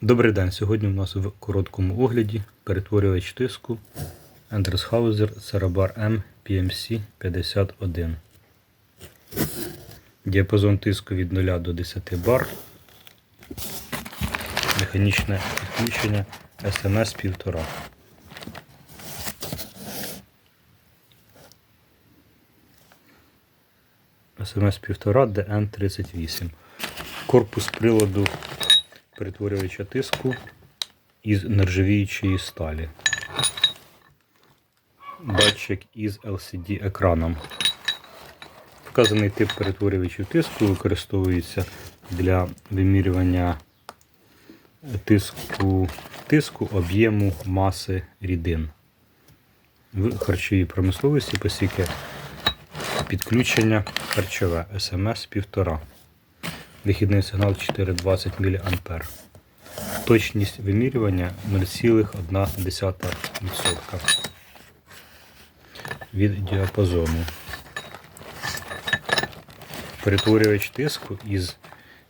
Добрий день. Сьогодні у нас в короткому огляді перетворювач тиску Endershauser Cerabar M PMC 51. Діапазон тиску від 0 до 10 бар. Механічне підключення SMS 1,5. SMS 1,5 DN38. Корпус приладу перетворювача тиску із нержавіючої сталі. Датчик із LCD екраном. Вказаний тип перетворювачів тиску використовується для вимірювання тиску, тиску об'єму маси рідин. В харчовій промисловості посіки підключення харчове SMS 1,5. Вихідний сигнал 420 мА. Точність вимірювання 0,1% від діапазону. Перетворювач тиску із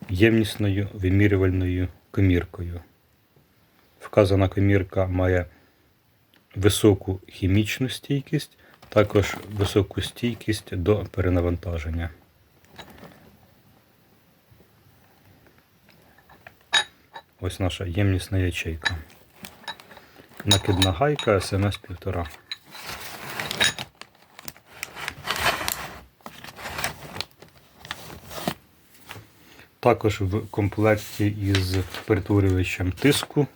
ємнісною вимірювальною коміркою. Вказана комірка має високу хімічну стійкість, також високу стійкість до перенавантаження. Ось наша ємнісна ячейка. Накидна гайка СМС 1,5. Також в комплекті із перетворювачем тиску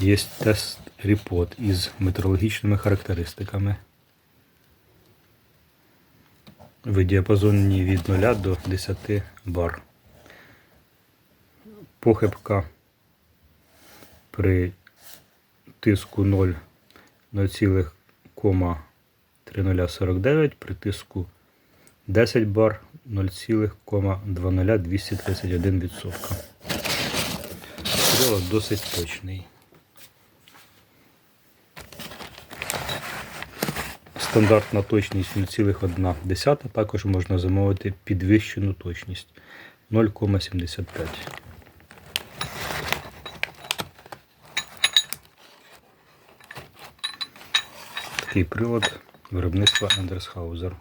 є тест репот із метрологічними характеристиками. В діапазоні від 0 до 10 бар. Похибка при тиску 0 0,3049, при тиску 10 бар 0,20231%. Прилад досить точний. Стандартна точність 0,1, також можна замовити підвищену точність 0,75. Такий прилад виробництва Endershauser.